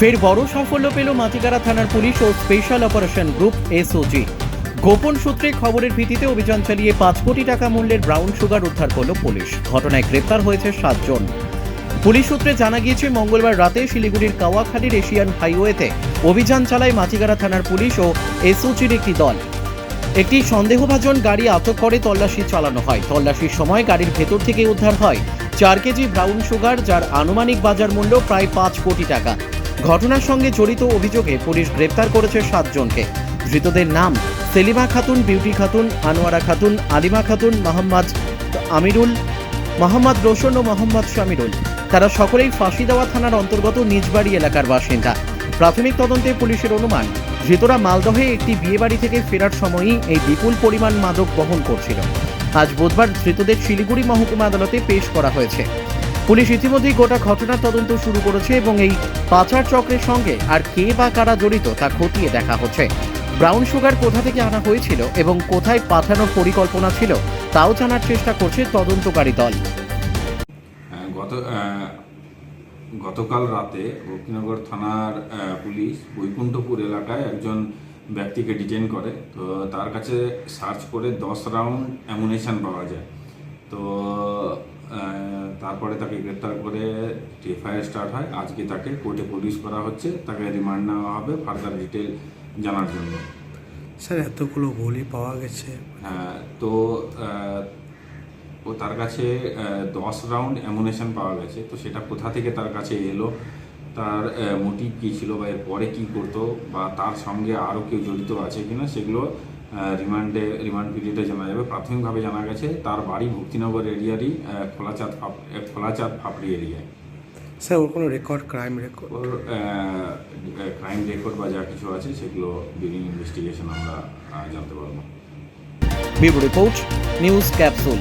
ফের বড় সাফল্য পেল মাটিকারা থানার পুলিশ ও স্পেশাল অপারেশন গ্রুপ এসওজি। গোপন সূত্রে খবরের ভিত্তিতে অভিযান চালিয়ে পাঁচ কোটি টাকা মূল্যের ব্রাউন সুগার উদ্ধার করল পুলিশ। ঘটনায় গ্রেপ্তার হয়েছে সাতজন পুলিশ সূত্রে জানা গিয়েছে, মঙ্গলবার রাতে শিলিগুড়ির কাওয়াখালীর এশিয়ান হাইওয়েতে অভিযান চালায় মাটিগাড়া থানার পুলিশ ও এসওজির একটি দল। একটি সন্দেহভাজন গাড়ি আটক করে তল্লাশি চালানো হয়। তল্লাশির সময় গাড়ির ভেতর থেকে উদ্ধার হয় চার কেজি ব্রাউন সুগার, যার আনুমানিক বাজার মূল্য প্রায় পাঁচ কোটি টাকা। ঘটনার সঙ্গে জড়িত অভিযোগে পুলিশ গ্রেপ্তার করেছে সাতজনকে। ধৃতদের নাম সেলিমা খাতুন, বিউটি খাতুন, আনোয়ারা খাতুন, আলিমা খাতুন, মোহাম্মদ আমিরুল, মোহাম্মদ রোশন ও মোহাম্মদ শামিরুল। তারা সকলেই ফাঁসি দেওয়া থানার অন্তর্গত নিজবাড়ি এলাকার বাসিন্দা। প্রাথমিক তদন্তে পুলিশের অনুমান, ধৃতরা মালদহে একটি বিয়েবাড়ি থেকে ফেরার সময়ই এই বিপুল পরিমাণ মাদক বহন করছিল। আজ বুধবার ধৃতদের শিলিগুড়ি মহকুমা আদালতে পেশ করা হয়েছে। পুলিশ ইতিমধ্যেই গোটা ঘটনার তদন্ত শুরু করেছে এবং এই পাচার চক্রের সঙ্গে আর কে বা কারা জড়িত তা খতিয়ে দেখা হচ্ছে। ব্রাউন সুগার কোথা থেকে আনা হয়েছিল এবং কোথায় পাঠানোর পরিকল্পনা ছিল, তাও জানার চেষ্টা করছে তদন্তকারী দল। গত গতকাল রাতে ভক্তিনগর থানার পুলিশ বৈকুণ্ঠপুর এলাকায় একজন ব্যক্তিকে ডিটেন করে। তো তার কাছে সার্চ করে দশ রাউন্ড অ্যামুনেশন পাওয়া যায়। তো তারপরে তাকে গ্রেপ্তার করে এফআইআর স্টার্ট হয় আজকে তাকে কোর্টে পুলিশ করা হচ্ছে। তাকে রিমান্ড নেওয়া হবে ফার্দার ডিটেল জানার জন্য। স্যার এতগুলো গুলি পাওয়া গেছে। হ্যাঁ, তো ও তার কাছে দশ রাউন্ড অ্যামুনেশন পাওয়া গেছে। তো সেটা কোথা থেকে তার কাছে এলো? তার মোটিভ কী ছিল বা এর পরে কী করতো? বা তার সঙ্গে আরও কেউ জড়িত আছে কিনা? সেগুলো রিমান্ডে রিমান্ড পিরিয়ডে জানা যাবে। প্রাথমিকভাবে জানা গেছে তার বাড়ি ভক্তিনগর এরিয়ারই খোলাচাঁদ খোলাচাঁদ ফাপড়ি এরিয়ায়। স্যার ওর কোনো রেকর্ড ক্রাইম রেকর্ড ওর ক্রাইম রেকর্ড বা যা কিছু আছে সেগুলো ডিউরিং ইনভেস্টিগেশন আমরা জানতে পারব। Report news capsule.